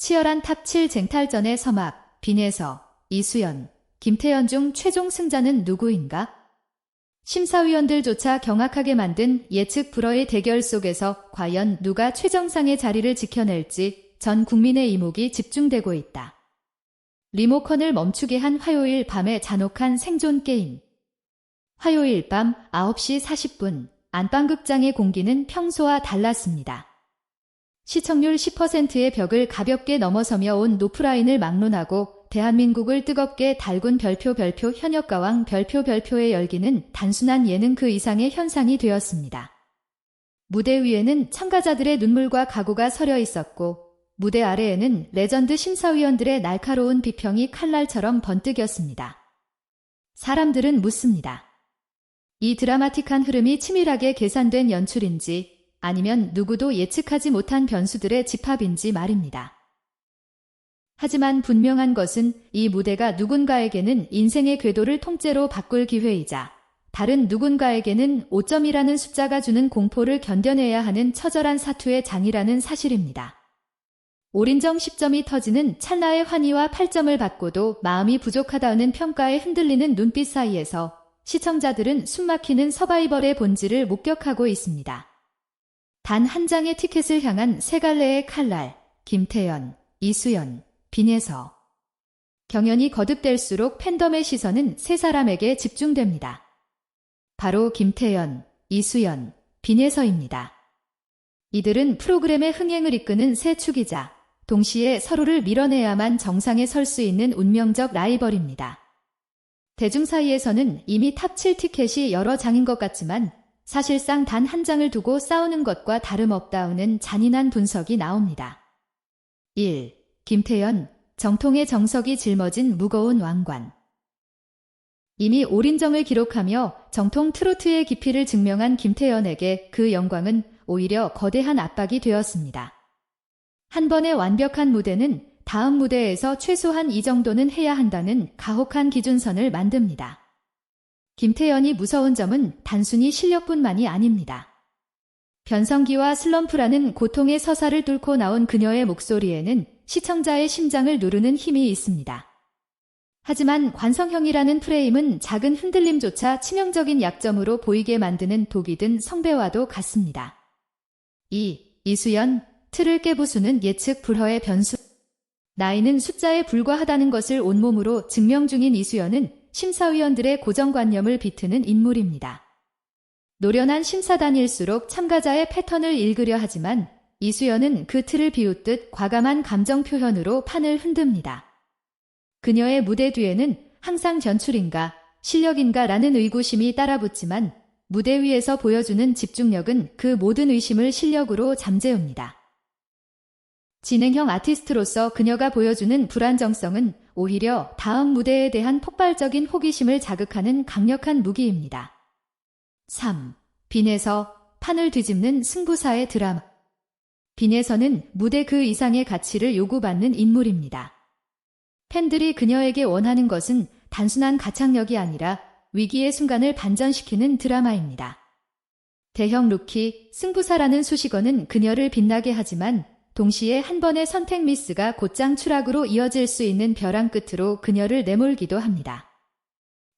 치열한 탑7 쟁탈전의 서막, 빈에서 이수연, 김태현 중 최종 승자는 누구인가? 심사위원들조차 경악하게 만든 예측 불허의 대결 속에서 과연 누가 최정상의 자리를 지켜낼지 전 국민의 이목이 집중되고 있다. 리모컨을 멈추게 한 화요일 밤의 잔혹한 생존 게임. 화요일 밤 9시 40분 안방극장의 공기는 평소와 달랐습니다. 시청률 10%의 벽을 가볍게 넘어서며 온 노프라인을 막론하고 대한민국을 뜨겁게 달군 별표 별표 현역가왕 별표 별표의 열기는 단순한 예능 그 이상의 현상이 되었습니다. 무대 위에는 참가자들의 눈물과 각오가 서려 있었고 무대 아래에는 레전드 심사위원들의 날카로운 비평이 칼날처럼 번뜩였습니다. 사람들은 묻습니다. 이 드라마틱한 흐름이 치밀하게 계산된 연출인지 아니면 누구도 예측하지 못한 변수들의 집합인지 말입니다. 하지만 분명한 것은 이 무대가 누군가에게는 인생의 궤도를 통째로 바꿀 기회이자 다른 누군가에게는 5점이라는 숫자가 주는 공포를 견뎌내야 하는 처절한 사투의 장이라는 사실입니다. 올인정 10점이 터지는 찰나의 환희와 8점을 받고도 마음이 부족하다는 평가에 흔들리는 눈빛 사이에서 시청자들은 숨막히는 서바이벌의 본질을 목격하고 있습니다. 단 한 장의 티켓을 향한 세 갈래의 칼날, 김태연, 이수연, 빈에서 경연이 거듭될수록 팬덤의 시선은 세 사람에게 집중됩니다. 바로 김태연, 이수연, 빈에서입니다. 이들은 프로그램의 흥행을 이끄는 새 축이자 동시에 서로를 밀어내야만 정상에 설 수 있는 운명적 라이벌입니다. 대중 사이에서는 이미 탑7 티켓이 여러 장인 것 같지만 사실상 단 한 장을 두고 싸우는 것과 다름없다우는 잔인한 분석이 나옵니다. 1. 김태연, 정통의 정석이 짊어진 무거운 왕관. 이미 올인정을 기록하며 정통 트로트의 깊이를 증명한 김태연에게 그 영광은 오히려 거대한 압박이 되었습니다. 한 번의 완벽한 무대는 다음 무대에서 최소한 이 정도는 해야 한다는 가혹한 기준선을 만듭니다. 김태연이 무서운 점은 단순히 실력뿐만이 아닙니다. 변성기와 슬럼프라는 고통의 서사를 뚫고 나온 그녀의 목소리에는 시청자의 심장을 누르는 힘이 있습니다. 하지만 관성형이라는 프레임은 작은 흔들림조차 치명적인 약점으로 보이게 만드는 독이 든 성배와도 같습니다. 2. 이수연, 틀을 깨부수는 예측 불허의 변수. 나이는 숫자에 불과하다는 것을 온몸으로 증명 중인 이수연은 심사위원들의 고정관념을 비트는 인물입니다. 노련한 심사단일수록 참가자의 패턴을 읽으려 하지만 이수연은 그 틀을 비웃듯 과감한 감정 표현으로 판을 흔듭니다. 그녀의 무대 뒤에는 항상 전출인가, 실력인가 라는 의구심이 따라붙지만 무대 위에서 보여주는 집중력은 그 모든 의심을 실력으로 잠재웁니다. 진행형 아티스트로서 그녀가 보여주는 불안정성은 오히려 다음 무대에 대한 폭발적인 호기심을 자극하는 강력한 무기입니다. 3. 빈에서 판을 뒤집는 승부사의 드라마 빈에서는 무대 그 이상의 가치를 요구받는 인물입니다. 팬들이 그녀에게 원하는 것은 단순한 가창력이 아니라 위기의 순간을 반전시키는 드라마입니다. 대형 루키, 승부사라는 수식어는 그녀를 빛나게 하지만 동시에 한 번의 선택 미스가 곧장 추락으로 이어질 수 있는 벼랑 끝으로 그녀를 내몰기도 합니다.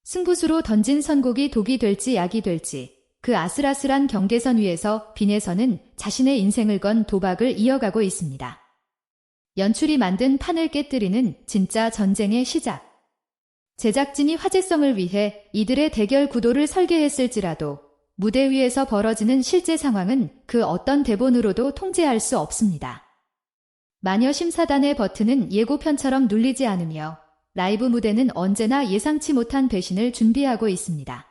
승부수로 던진 선곡이 독이 될지 약이 될지 그 아슬아슬한 경계선 위에서 빈에서는 자신의 인생을 건 도박을 이어가고 있습니다. 연출이 만든 판을 깨뜨리는 진짜 전쟁의 시작. 제작진이 화제성을 위해 이들의 대결 구도를 설계했을지라도 무대 위에서 벌어지는 실제 상황은 그 어떤 대본으로도 통제할 수 없습니다. 마녀 심사단의 버튼은 예고편처럼 눌리지 않으며 라이브 무대는 언제나 예상치 못한 배신을 준비하고 있습니다.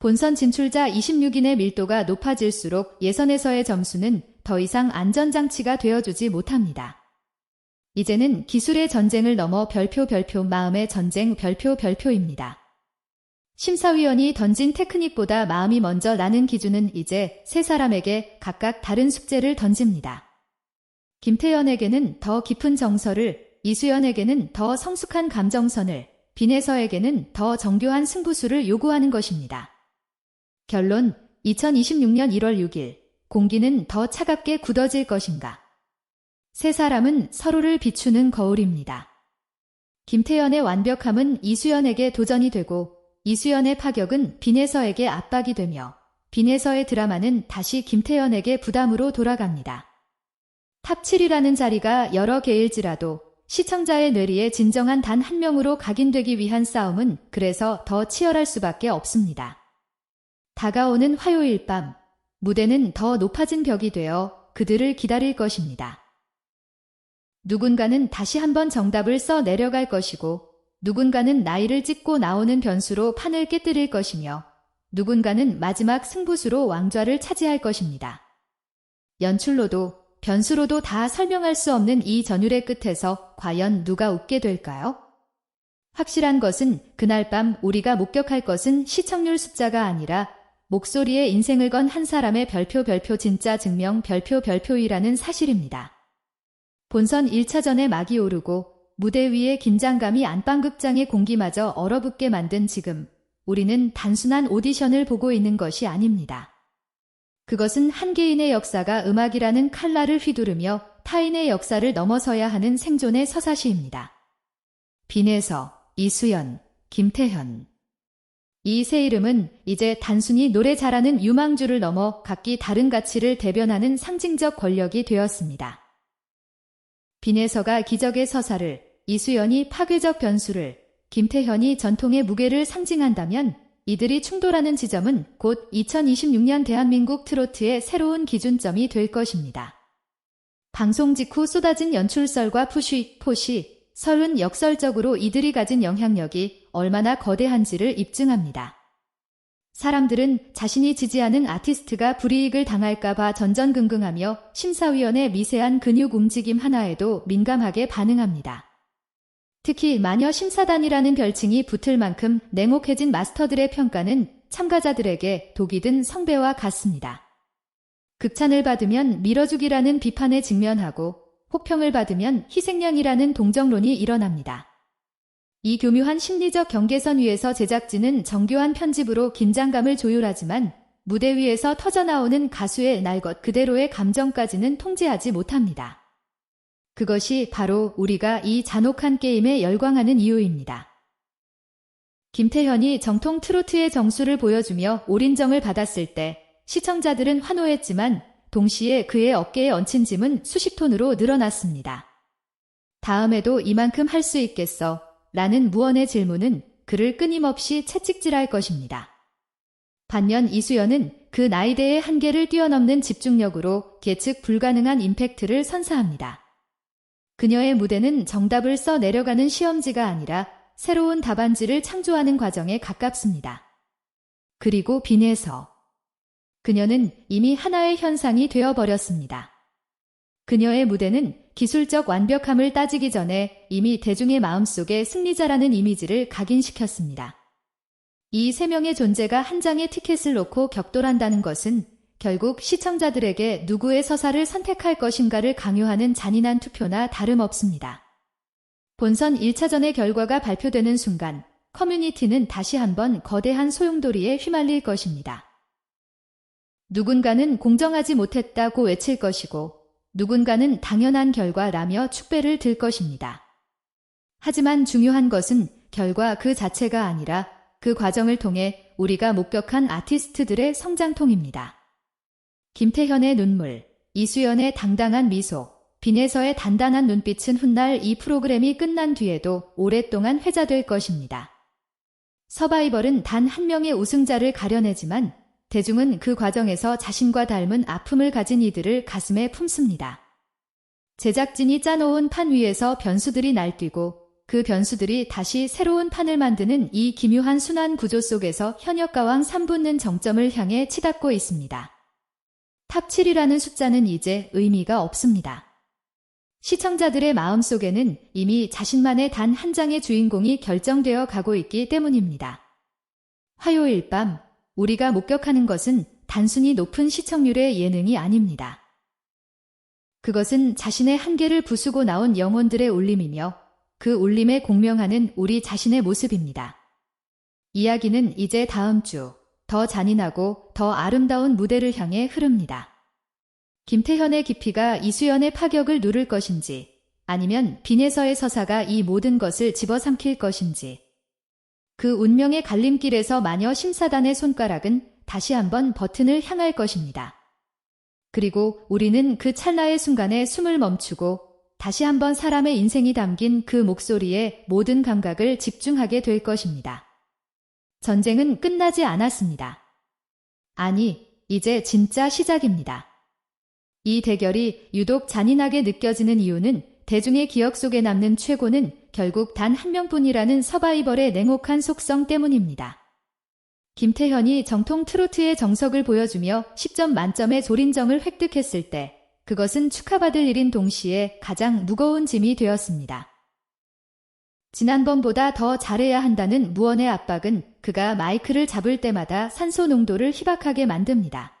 본선 진출자 26인의 밀도가 높아질수록 예선에서의 점수는 더 이상 안전장치가 되어주지 못합니다. 이제는 기술의 전쟁을 넘어 별표 별표 마음의 전쟁 별표 별표입니다. 심사위원이 던진 테크닉보다 마음이 먼저 나는 기준은 이제 세 사람에게 각각 다른 숙제를 던집니다. 김태연에게는 더 깊은 정서를, 이수연에게는 더 성숙한 감정선을, 빈에서에게는 더 정교한 승부수를 요구하는 것입니다. 결론 2026년 1월 6일 공기는 더 차갑게 굳어질 것인가? 세 사람은 서로를 비추는 거울입니다. 김태연의 완벽함은 이수연에게 도전이 되고 이수연의 파격은 빈에서에게 압박이 되며 빈에서의 드라마는 다시 김태연에게 부담으로 돌아갑니다. 탑 7이라는 자리가 여러 개일지라도 시청자의 뇌리에 진정한 단 한 명으로 각인되기 위한 싸움은 그래서 더 치열할 수밖에 없습니다. 다가오는 화요일 밤, 무대는 더 높아진 벽이 되어 그들을 기다릴 것입니다. 누군가는 다시 한번 정답을 써 내려갈 것이고, 누군가는 나이를 찍고 나오는 변수로 판을 깨뜨릴 것이며, 누군가는 마지막 승부수로 왕좌를 차지할 것입니다. 연출로도 변수로도 다 설명할 수 없는 이 전율의 끝에서 과연 누가 웃게 될까요? 확실한 것은 그날 밤 우리가 목격할 것은 시청률 숫자가 아니라 목소리에 인생을 건 한 사람의 별표 별표 진짜 증명 별표 별표이라는 사실입니다. 본선 1차전에 막이 오르고 무대 위에 긴장감이 안방극장의 공기마저 얼어붙게 만든 지금 우리는 단순한 오디션을 보고 있는 것이 아닙니다. 그것은 한 개인의 역사가 음악이라는 칼날을 휘두르며 타인의 역사를 넘어서야 하는 생존의 서사시입니다. 빈에서 이수연, 김태현. 이 세 이름은 이제 단순히 노래 잘하는 유망주를 넘어 각기 다른 가치를 대변하는 상징적 권력이 되었습니다. 빈에서가 기적의 서사를, 이수연이 파괴적 변수를, 김태현이 전통의 무게를 상징한다면 이들이 충돌하는 지점은 곧 2026년 대한민국 트로트의 새로운 기준점이 될 것입니다. 방송 직후 쏟아진 연출설과 푸쉬, 포시, 설은 역설적으로 이들이 가진 영향력이 얼마나 거대한지를 입증합니다. 사람들은 자신이 지지하는 아티스트가 불이익을 당할까봐 전전긍긍하며 심사위원의 미세한 근육 움직임 하나에도 민감하게 반응합니다. 특히 마녀 심사단이라는 별칭이 붙을 만큼 냉혹해진 마스터들의 평가는 참가자들에게 독이 든 성배와 같습니다. 극찬을 받으면 밀어주기라는 비판에 직면하고 혹평을 받으면 희생양이라는 동정론이 일어납니다. 이 교묘한 심리적 경계선 위에서 제작진은 정교한 편집으로 긴장감을 조율하지만 무대 위에서 터져나오는 가수의 날 것 그대로의 감정까지는 통제하지 못합니다. 그것이 바로 우리가 이 잔혹한 게임에 열광하는 이유입니다. 김태현이 정통 트로트의 정수를 보여주며 올인정을 받았을 때 시청자들은 환호했지만 동시에 그의 어깨에 얹힌 짐은 수십 톤으로 늘어났습니다. 다음에도 이만큼 할 수 있겠어? 라는 무언의 질문은 그를 끊임없이 채찍질할 것입니다. 반면 이수연은 그 나이대의 한계를 뛰어넘는 집중력으로 예측 불가능한 임팩트를 선사합니다. 그녀의 무대는 정답을 써 내려가는 시험지가 아니라 새로운 답안지를 창조하는 과정에 가깝습니다. 그리고 빈에서 그녀는 이미 하나의 현상이 되어버렸습니다. 그녀의 무대는 기술적 완벽함을 따지기 전에 이미 대중의 마음속에 승리자라는 이미지를 각인시켰습니다. 이 세 명의 존재가 한 장의 티켓을 놓고 격돌한다는 것은 결국 시청자들에게 누구의 서사를 선택할 것인가를 강요하는 잔인한 투표나 다름없습니다. 본선 1차전의 결과가 발표되는 순간 커뮤니티는 다시 한번 거대한 소용돌이에 휘말릴 것입니다. 누군가는 공정하지 못했다고 외칠 것이고 누군가는 당연한 결과라며 축배를 들 것입니다. 하지만 중요한 것은 결과 그 자체가 아니라 그 과정을 통해 우리가 목격한 아티스트들의 성장통입니다. 김태현의 눈물, 이수연의 당당한 미소, 빈에서의 단단한 눈빛은 훗날 이 프로그램이 끝난 뒤에도 오랫동안 회자될 것입니다. 서바이벌은 단 한 명의 우승자를 가려내지만 대중은 그 과정에서 자신과 닮은 아픔을 가진 이들을 가슴에 품습니다. 제작진이 짜놓은 판 위에서 변수들이 날뛰고 그 변수들이 다시 새로운 판을 만드는 이 기묘한 순환 구조 속에서 현역가왕 3분는 정점을 향해 치닫고 있습니다. 탑 7이라는 숫자는 이제 의미가 없습니다. 시청자들의 마음 속에는 이미 자신만의 단 한 장의 주인공이 결정되어 가고 있기 때문입니다. 화요일 밤 우리가 목격하는 것은 단순히 높은 시청률의 예능이 아닙니다. 그것은 자신의 한계를 부수고 나온 영혼들의 울림이며 그 울림에 공명하는 우리 자신의 모습입니다. 이야기는 이제 다음 주 더 잔인하고 더 아름다운 무대를 향해 흐릅니다. 김태현의 깊이가 이수연의 파격을 누를 것인지, 아니면 빈에서의 서사가 이 모든 것을 집어삼킬 것인지. 그 운명의 갈림길에서 마녀 심사단의 손가락은 다시 한번 버튼을 향할 것입니다. 그리고 우리는 그 찰나의 순간에 숨을 멈추고 다시 한번 사람의 인생이 담긴 그 목소리에 모든 감각을 집중하게 될 것입니다. 전쟁은 끝나지 않았습니다. 아니, 이제 진짜 시작입니다. 이 대결이 유독 잔인하게 느껴지는 이유는 대중의 기억 속에 남는 최고는 결국 단 한 명뿐이라는 서바이벌의 냉혹한 속성 때문입니다. 김태현이 정통 트로트의 정석을 보여주며 10점 만점의 조린정을 획득했을 때 그것은 축하받을 일인 동시에 가장 무거운 짐이 되었습니다. 지난번보다 더 잘해야 한다는 무언의 압박은 그가 마이크를 잡을 때마다 산소 농도를 희박하게 만듭니다.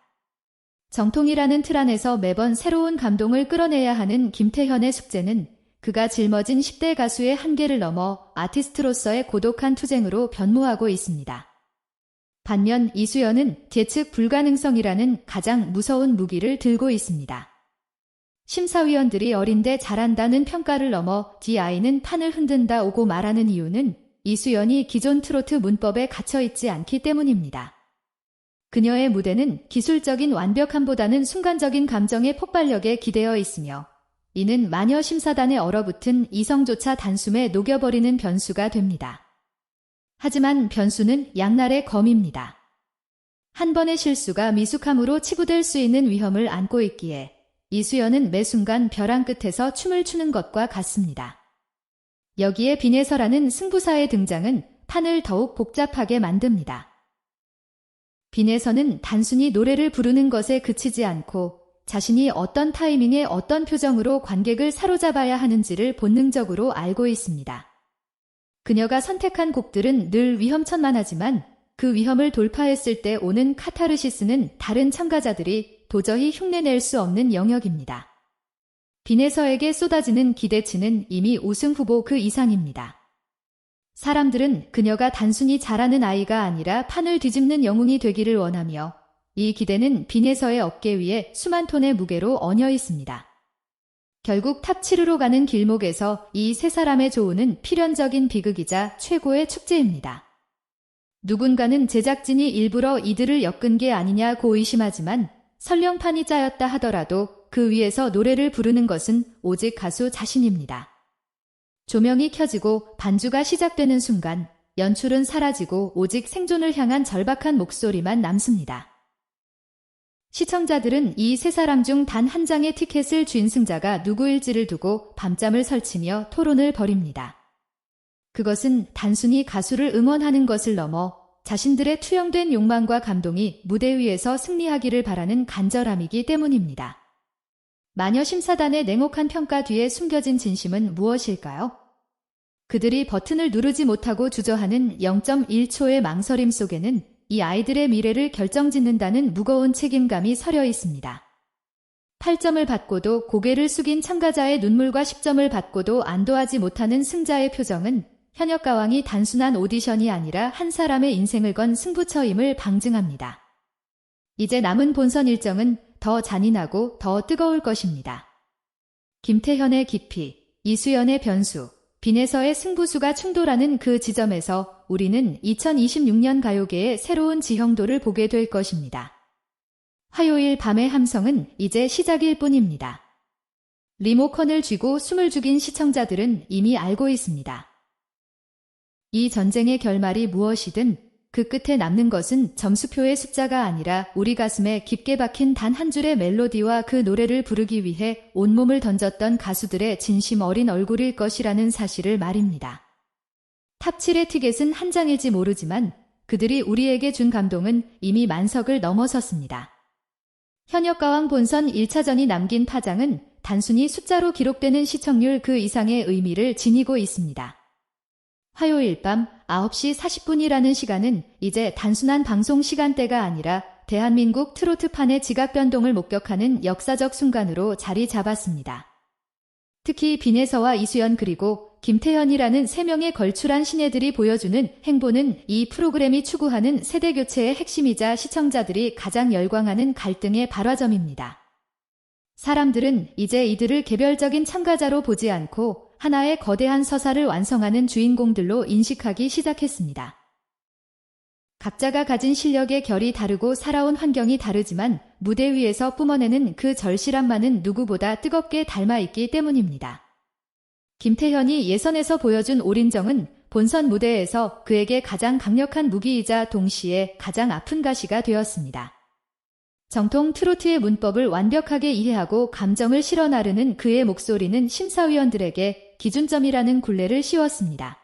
정통이라는 틀 안에서 매번 새로운 감동을 끌어내야 하는 김태현의 숙제는 그가 짊어진 10대 가수의 한계를 넘어 아티스트로서의 고독한 투쟁으로 변모하고 있습니다. 반면 이수연은 예측 불가능성이라는 가장 무서운 무기를 들고 있습니다. 심사위원들이 어린데 잘한다는 평가를 넘어 DI는 판을 흔든다 오고 말하는 이유는 이수연이 기존 트로트 문법에 갇혀있지 않기 때문입니다. 그녀의 무대는 기술적인 완벽함보다는 순간적인 감정의 폭발력에 기대어 있으며 이는 마녀 심사단에 얼어붙은 이성조차 단숨에 녹여버리는 변수가 됩니다. 하지만 변수는 양날의 검입니다. 한 번의 실수가 미숙함으로 치부될 수 있는 위험을 안고 있기에 이수연은 매 순간 벼랑 끝에서 춤을 추는 것과 같습니다. 여기에 비네서라는 승부사의 등장은 판을 더욱 복잡하게 만듭니다. 빈에서는 단순히 노래를 부르는 것에 그치지 않고 자신이 어떤 타이밍에 어떤 표정으로 관객을 사로잡아야 하는지를 본능적으로 알고 있습니다. 그녀가 선택한 곡들은 늘 위험천만하지만 그 위험을 돌파했을 때 오는 카타르시스는 다른 참가자들이 도저히 흉내낼 수 없는 영역입니다. 빈에서에게 쏟아지는 기대치는 이미 우승 후보 그 이상입니다. 사람들은 그녀가 단순히 잘하는 아이가 아니라 판을 뒤집는 영웅이 되기를 원하며 이 기대는 빈에서의 어깨 위에 수만 톤의 무게로 얹어 있습니다. 결국 탑7으로 가는 길목에서 이 세 사람의 조우는 필연적인 비극이자 최고의 축제입니다. 누군가는 제작진이 일부러 이들을 엮은 게 아니냐고 의심하지만 설령판이 짜였다 하더라도 그 위에서 노래를 부르는 것은 오직 가수 자신입니다. 조명이 켜지고 반주가 시작되는 순간 연출은 사라지고 오직 생존을 향한 절박한 목소리만 남습니다. 시청자들은 이 세 사람 중 단 한 장의 티켓을 쥔 승자가 누구일지를 두고 밤잠을 설치며 토론을 벌입니다. 그것은 단순히 가수를 응원하는 것을 넘어 자신들의 투영된 욕망과 감동이 무대 위에서 승리하기를 바라는 간절함이기 때문입니다. 마녀 심사단의 냉혹한 평가 뒤에 숨겨진 진심은 무엇일까요? 그들이 버튼을 누르지 못하고 주저하는 0.1초의 망설임 속에는 이 아이들의 미래를 결정짓는다는 무거운 책임감이 서려 있습니다. 8점을 받고도 고개를 숙인 참가자의 눈물과 10점을 받고도 안도하지 못하는 승자의 표정은 현역 가왕이 단순한 오디션이 아니라 한 사람의 인생을 건 승부처임을 방증합니다. 이제 남은 본선 일정은 더 잔인하고 더 뜨거울 것입니다. 김태현의 깊이, 이수연의 변수, 빈에서의 승부수가 충돌하는 그 지점에서 우리는 2026년 가요계의 새로운 지형도를 보게 될 것입니다. 화요일 밤의 함성은 이제 시작일 뿐입니다. 리모컨을 쥐고 숨을 죽인 시청자들은 이미 알고 있습니다. 이 전쟁의 결말이 무엇이든 그 끝에 남는 것은 점수표의 숫자가 아니라 우리 가슴에 깊게 박힌 단 한 줄의 멜로디와 그 노래를 부르기 위해 온몸을 던졌던 가수들의 진심 어린 얼굴일 것이라는 사실을 말입니다. 탑7의 티켓은 한 장일지 모르지만 그들이 우리에게 준 감동은 이미 만석을 넘어섰습니다. 현역 가왕 본선 1차전이 남긴 파장은 단순히 숫자로 기록되는 시청률 그 이상의 의미를 지니고 있습니다. 화요일 밤 9시 40분이라는 시간은 이제 단순한 방송 시간대가 아니라 대한민국 트로트판의 지각 변동을 목격하는 역사적 순간으로 자리 잡았습니다. 특히 빈에서와 이수연 그리고 김태현이라는 세 명의 걸출한 신예들이 보여주는 행보는 이 프로그램이 추구하는 세대 교체의 핵심이자 시청자들이 가장 열광하는 갈등의 발화점입니다. 사람들은 이제 이들을 개별적인 참가자로 보지 않고 하나의 거대한 서사를 완성하는 주인공들로 인식하기 시작했습니다. 각자가 가진 실력의 결이 다르고 살아온 환경이 다르지만 무대 위에서 뿜어내는 그 절실함만은 누구보다 뜨겁게 닮아있기 때문입니다. 김태현이 예선에서 보여준 올인정은 본선 무대에서 그에게 가장 강력한 무기이자 동시에 가장 아픈 가시가 되었습니다. 정통 트로트의 문법을 완벽하게 이해하고 감정을 실어 나르는 그의 목소리는 심사위원들에게 기준점이라는 굴레를 씌웠습니다.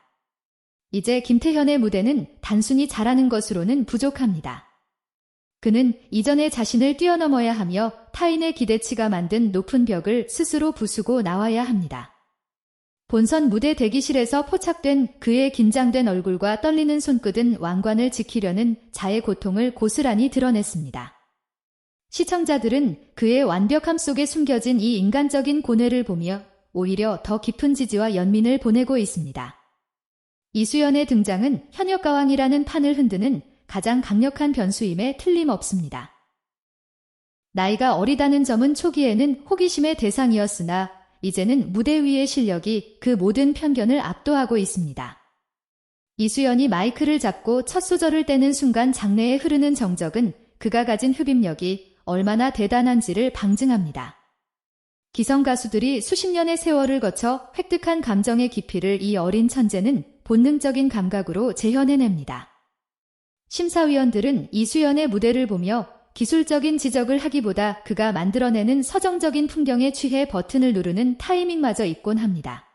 이제 김태현의 무대는 단순히 잘하는 것으로는 부족합니다. 그는 이전의 자신을 뛰어넘어야 하며 타인의 기대치가 만든 높은 벽을 스스로 부수고 나와야 합니다. 본선 무대 대기실에서 포착된 그의 긴장된 얼굴과 떨리는 손끝은 왕관을 지키려는 자의 고통을 고스란히 드러냈습니다. 시청자들은 그의 완벽함 속에 숨겨진 이 인간적인 고뇌를 보며 오히려 더 깊은 지지와 연민을 보내고 있습니다. 이수연의 등장은 현역가왕이라는 판을 흔드는 가장 강력한 변수임에 틀림없습니다. 나이가 어리다는 점은 초기에는 호기심의 대상이었으나 이제는 무대 위의 실력이 그 모든 편견을 압도하고 있습니다. 이수연이 마이크를 잡고 첫 소절을 떼는 순간 장내에 흐르는 정적은 그가 가진 흡입력이 얼마나 대단한지를 방증합니다. 기성 가수들이 수십 년의 세월을 거쳐 획득한 감정의 깊이를 이 어린 천재는 본능적인 감각으로 재현해냅니다. 심사위원들은 이수연의 무대를 보며 기술적인 지적을 하기보다 그가 만들어내는 서정적인 풍경에 취해 버튼을 누르는 타이밍마저 있곤 합니다.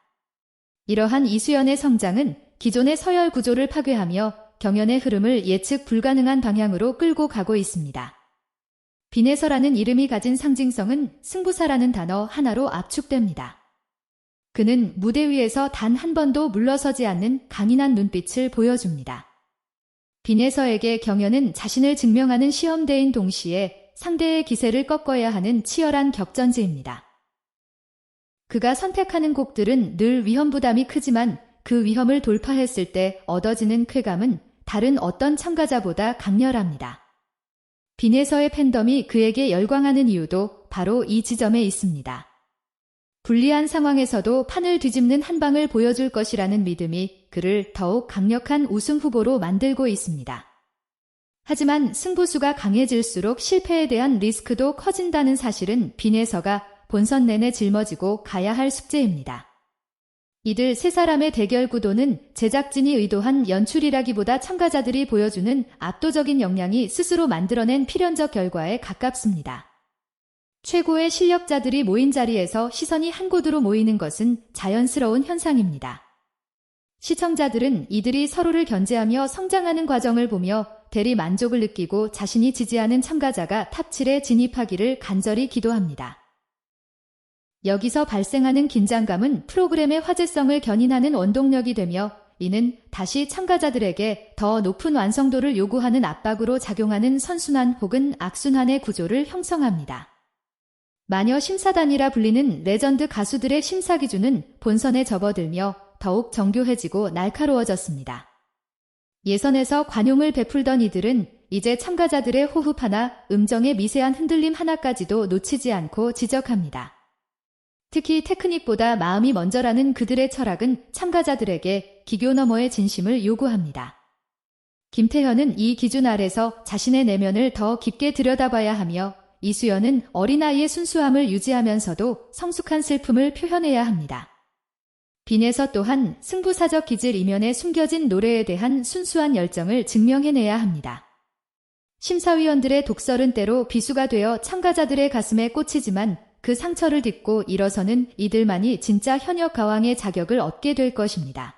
이러한 이수연의 성장은 기존의 서열 구조를 파괴하며 경연의 흐름을 예측 불가능한 방향으로 끌고 가고 있습니다. 비내서라는 이름이 가진 상징성은 승부사라는 단어 하나로 압축됩니다. 그는 무대 위에서 단 한 번도 물러서지 않는 강인한 눈빛을 보여줍니다. 비내서에게 경연은 자신을 증명하는 시험대인 동시에 상대의 기세를 꺾어야 하는 치열한 격전지입니다. 그가 선택하는 곡들은 늘 위험 부담이 크지만 그 위험을 돌파했을 때 얻어지는 쾌감은 다른 어떤 참가자보다 강렬합니다. 비내서의 팬덤이 그에게 열광하는 이유도 바로 이 지점에 있습니다. 불리한 상황에서도 판을 뒤집는 한 방을 보여줄 것이라는 믿음이 그를 더욱 강력한 우승 후보로 만들고 있습니다. 하지만 승부수가 강해질수록 실패에 대한 리스크도 커진다는 사실은 빈에서가 본선 내내 짊어지고 가야 할 숙제입니다. 이들 세 사람의 대결 구도는 제작진이 의도한 연출이라기보다 참가자들이 보여주는 압도적인 역량이 스스로 만들어낸 필연적 결과에 가깝습니다. 최고의 실력자들이 모인 자리에서 시선이 한 곳으로 모이는 것은 자연스러운 현상입니다. 시청자들은 이들이 서로를 견제하며 성장하는 과정을 보며 대리 만족을 느끼고 자신이 지지하는 참가자가 탑7에 진입하기를 간절히 기도합니다. 여기서 발생하는 긴장감은 프로그램의 화제성을 견인하는 원동력이 되며 이는 다시 참가자들에게 더 높은 완성도를 요구하는 압박으로 작용하는 선순환 혹은 악순환의 구조를 형성합니다. 마녀 심사단이라 불리는 레전드 가수들의 심사 기준은 본선에 접어들며 더욱 정교해지고 날카로워졌습니다. 예선에서 관용을 베풀던 이들은 이제 참가자들의 호흡 하나, 음정의 미세한 흔들림 하나까지도 놓치지 않고 지적합니다. 특히 테크닉보다 마음이 먼저라는 그들의 철학은 참가자들에게 기교 너머의 진심을 요구합니다. 김태현은 이 기준 아래서 자신의 내면을 더 깊게 들여다봐야 하며 이수연은 어린아이의 순수함을 유지하면서도 성숙한 슬픔을 표현해야 합니다. 빈에서 또한 승부사적 기질 이면에 숨겨진 노래에 대한 순수한 열정을 증명해내야 합니다. 심사위원들의 독설은 때로 비수가 되어 참가자들의 가슴에 꽂히지만 그 상처를 딛고 일어서는 이들만이 진짜 현역 가왕의 자격을 얻게 될 것입니다.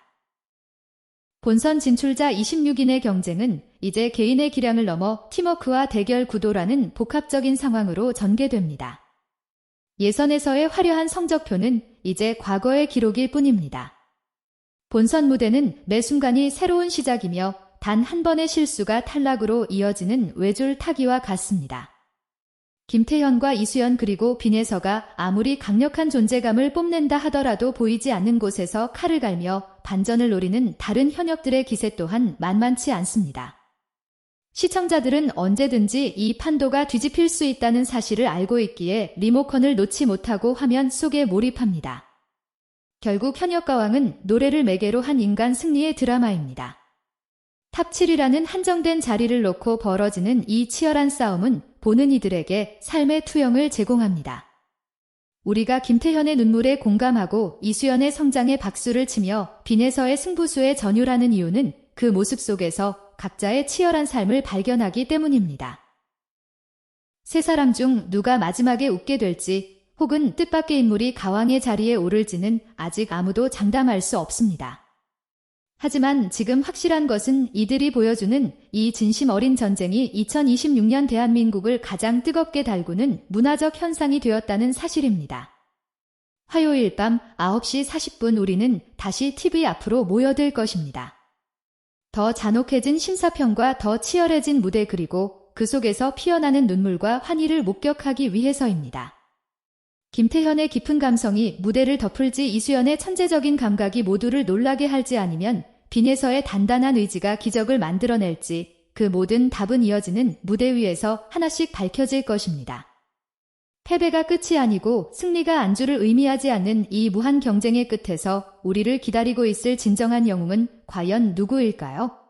본선 진출자 26인의 경쟁은 이제 개인의 기량을 넘어 팀워크와 대결 구도라는 복합적인 상황으로 전개됩니다. 예선에서의 화려한 성적표는 이제 과거의 기록일 뿐입니다. 본선 무대는 매 순간이 새로운 시작이며 단 한 번의 실수가 탈락으로 이어지는 외줄 타기와 같습니다. 김태현과 이수연 그리고 빈에서가 아무리 강력한 존재감을 뽐낸다 하더라도 보이지 않는 곳에서 칼을 갈며 반전을 노리는 다른 현역들의 기세 또한 만만치 않습니다. 시청자들은 언제든지 이 판도가 뒤집힐 수 있다는 사실을 알고 있기에 리모컨을 놓지 못하고 화면 속에 몰입합니다. 결국 현역가왕은 노래를 매개로 한 인간 승리의 드라마입니다. 탑7이라는 한정된 자리를 놓고 벌어지는 이 치열한 싸움은 보는 이들에게 삶의 투영을 제공합니다. 우리가 김태현의 눈물에 공감하고 이수연의 성장에 박수를 치며 빈에서의 승부수에 전율하는 이유는 그 모습 속에서 각자의 치열한 삶을 발견하기 때문입니다. 세 사람 중 누가 마지막에 웃게 될지 혹은 뜻밖의 인물이 가왕의 자리에 오를지는 아직 아무도 장담할 수 없습니다. 하지만 지금 확실한 것은 이들이 보여주는 이 진심 어린 전쟁이 2026년 대한민국을 가장 뜨겁게 달구는 문화적 현상이 되었다는 사실입니다. 화요일 밤 9시 40분 우리는 다시 TV 앞으로 모여들 것입니다. 더 잔혹해진 심사평과 더 치열해진 무대 그리고 그 속에서 피어나는 눈물과 환희를 목격하기 위해서입니다. 김태현의 깊은 감성이 무대를 덮을지 이수연의 천재적인 감각이 모두를 놀라게 할지 아니면 빈에서의 단단한 의지가 기적을 만들어낼지 그 모든 답은 이어지는 무대 위에서 하나씩 밝혀질 것입니다. 패배가 끝이 아니고 승리가 안주를 의미하지 않는 이 무한 경쟁의 끝에서 우리를 기다리고 있을 진정한 영웅은 과연 누구일까요?